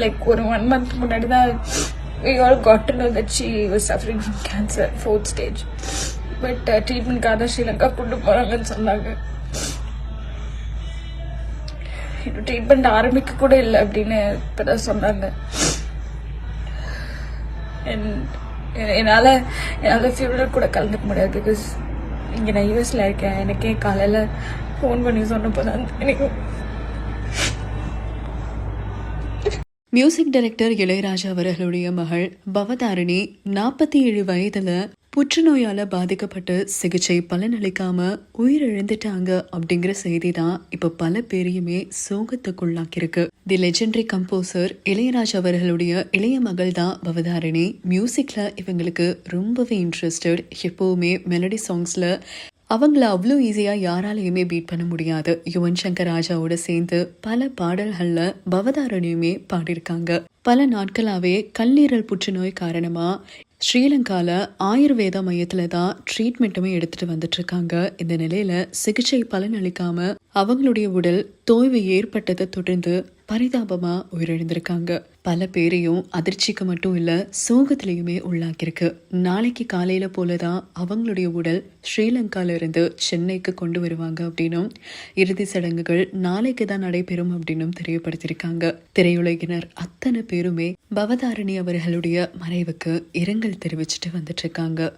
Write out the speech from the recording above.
Like ஒரு one month முன்னாடி தான் we all got to know that she was suffering from cancer fourth but ட்ரீட்மெண்ட்காக uh, Sri Lanka கொண்டு போகிறாங்கன்னு சொன்னாங்க. இன்னும் ட்ரீட்மெண்ட் ஆரம்பிக்க கூட இல்லை அப்படின்னு இப்போ தான் சொன்னாங்க என்னால் என்னால் என்னால கூட கலந்துக்க முடியாது பிகாஸ் இங்கே நான் யூஎஸில் இருக்கேன். எனக்கே காலையில் ஃபோன் பண்ணி சொன்னப்போ தான் எனக்கு மியூசிக் டைரக்டர் இளையராஜா அவர்களுடைய மகள் பவதாரிணி நாற்பத்தி ஏழு வயதுல புற்றுநோயால பாதிக்கப்பட்டு சிகிச்சை பலனளிக்காம உயிரிழந்துட்டாங்க அப்படிங்கிற செய்தி தான் இப்ப பல பேரையுமே சோகத்துக்குள்ளாக்கியிருக்கு. தி லெஜெண்டரி கம்போசர் இளையராஜா அவர்களுடைய இளைய மகள் தான் பவதாரிணி. மியூசிக்ல இவங்களுக்கு ரொம்பவே இன்ட்ரெஸ்டட் எப்பவுமே மெலடி சாங்ஸ்ல அவங்கள அவ்வளோ ஈஸியாக யாராலையுமே பீட் பண்ண முடியாது. யுவன் சங்கர் ராஜாவோட சேர்ந்து பல பாடல்களில் பவதாரணியுமே பாடியிருக்காங்க. பல நாட்களாகவே கல்லீரல் புற்றுநோய் காரணமாக ஸ்ரீலங்கால ஆயுர்வேத மையத்தில் தான் ட்ரீட்மெண்ட்டுமே எடுத்துகிட்டு வந்துட்டுருக்காங்க. இந்த நிலையில் சிகிச்சை பலனளிக்காமல் அவங்களுடைய உடல் தோய்வு ஏற்பட்டதை தொடர்ந்து பரிதாபமா உயிரிழந்திருக்காங்க. பல பேரையும் அதிர்ச்சிக்கு மட்டும் இல்ல சோகத்திலையுமே உள்ளாக்கியிருக்கு. நாளைக்கு காலையில போலதான் அவங்களுடைய உடல் ஸ்ரீலங்கால இருந்து சென்னைக்கு கொண்டு வருவாங்க அப்படின்னும் இறுதி சடங்குகள் நாளைக்கு தான் நடைபெறும் அப்படின்னும் தெரியப்படுத்தியிருக்காங்க. திரையுலகினர் அத்தனை பேருமே பவதாரணி அவர்களுடைய மறைவுக்கு இரங்கல் தெரிவிச்சுட்டு வந்துட்டு இருக்காங்க.